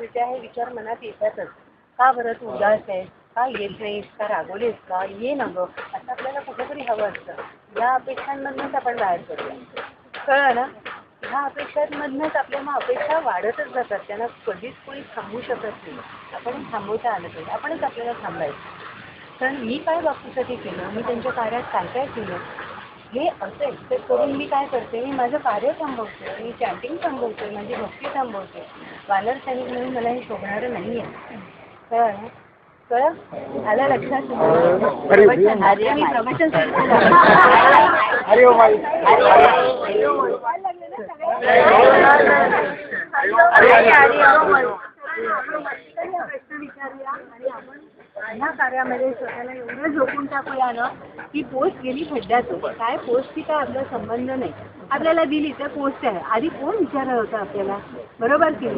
सुलट्या हे विचार मनात येतातच. का बरं तू उदास आहेस? का येत नाहीस? का रागवलीस? का ये ना गं? असं आपल्याला कुठेतरी हवं असतं. या अपेक्षांमधनंच आपण बाहेर पडतो कळलं ना? ह्या अपेक्षांमधनंच आपल्या मग अपेक्षा वाढतच जातात. त्यांना कधीच कोणी थांबवू शकत नाही. आपण थांबवता आलं पाहिजे आपणच आपल्याला थांबायचं. कारण मी काय बापूसाठी केलं? मी त्यांच्या कार्यात काय काय केलं? हे असेल तर करून मी काय करते मी माझं कार्य थांबवते मी चॅटिंग थांबवते माझी भक्ती थांबवते. वानर सैनिक म्हणून मला हे शोभणारं नाही आहे कळलं ना कळलं आलं लक्षात प्रवचन आधी मी प्रवचन प्रश्न विचारूया आणि आपण ह्या कार्यामध्ये स्वतःला एवढं झोपून टाकूया ना की पोस्ट गेली खड्ड्यातून. काय पोस्टची काय आपला संबंध नाही. आपल्याला दिली तर पोस्ट आहे. आधी कोण विचारलं होतं आपल्याला? बरोबर की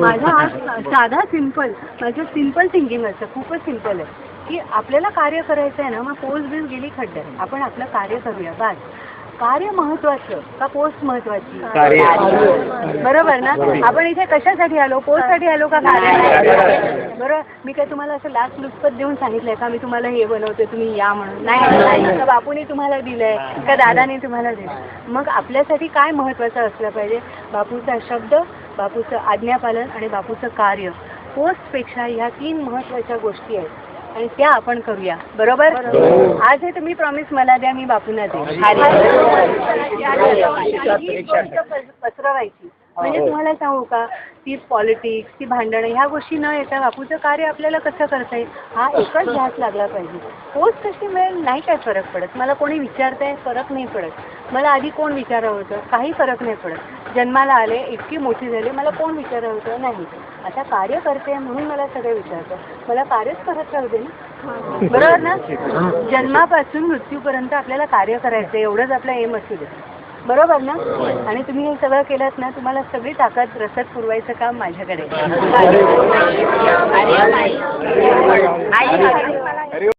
माझा हा साधा सिंपल माझं सिंपल थिंकिंग असतं. खूपच सिंपल आहे. की आपल्याला कार्य करायचं आहे ना मग पोस्ट बिल गेली खड्ड्यात आपण आपलं कार्य करूया. बस. कार्य महत्वाचं का पोस्ट महत्वाची? कार्य. बरोबर ना? आपण इथे कशासाठी आलो? पोस्टसाठी आलो का कार्यासाठी बरोबर मी काय तुम्हाला असं लास्ट लुचपत देऊन सांगितलंय का? मी तुम्हाला हे बनवते तुम्ही या म्हणून. नाही नाही. का बापूने तुम्हाला दिलंय का दादाने तुम्हाला दिलं मग आपल्यासाठी काय महत्वाचं असलं पाहिजे? बापूचा शब्द बापूचं आज्ञापालन आणि बापूचं कार्य. पोस्टपेक्षा ह्या तीन महत्त्वाच्या गोष्टी आहेत. आणि त्या आपण करूया. बरोबर? आज हे तुम्ही प्रॉमिस मला द्या मी बापूंना ही पस- पसरवायची. म्हणजे तुम्हाला सांगू का ती पॉलिटिक्स ती भांडणं ह्या गोष्टी न येता बापूचं कार्य आपल्याला कसं करता येईल? हा एकच ध्यास लागला पाहिजे. पोस्ट कशी मिळेल नाही काय फरक पडत. मला कोणी विचारतंय फरक नाही पडत. मला आधी कोण विचारलं होतं? काही फरक नाही पडत. जन्माला आले इतकी मोठी झाली मला कोण विचारलं होतं? नाही. आता कार्य करते म्हणून मला सगळे विचारतं मला कार्यच करत राहू दे ना. बरोबर ना? जन्मापासून मृत्यूपर्यंत आपल्याला कार्य करायचं एवढंच आपला एम असू दे. बरोबर ना? आणि तुम्ही हे सगळं केलं ना तुम्हाला सगळी ताकद रसद पुरवायचं काम माझ्याकडे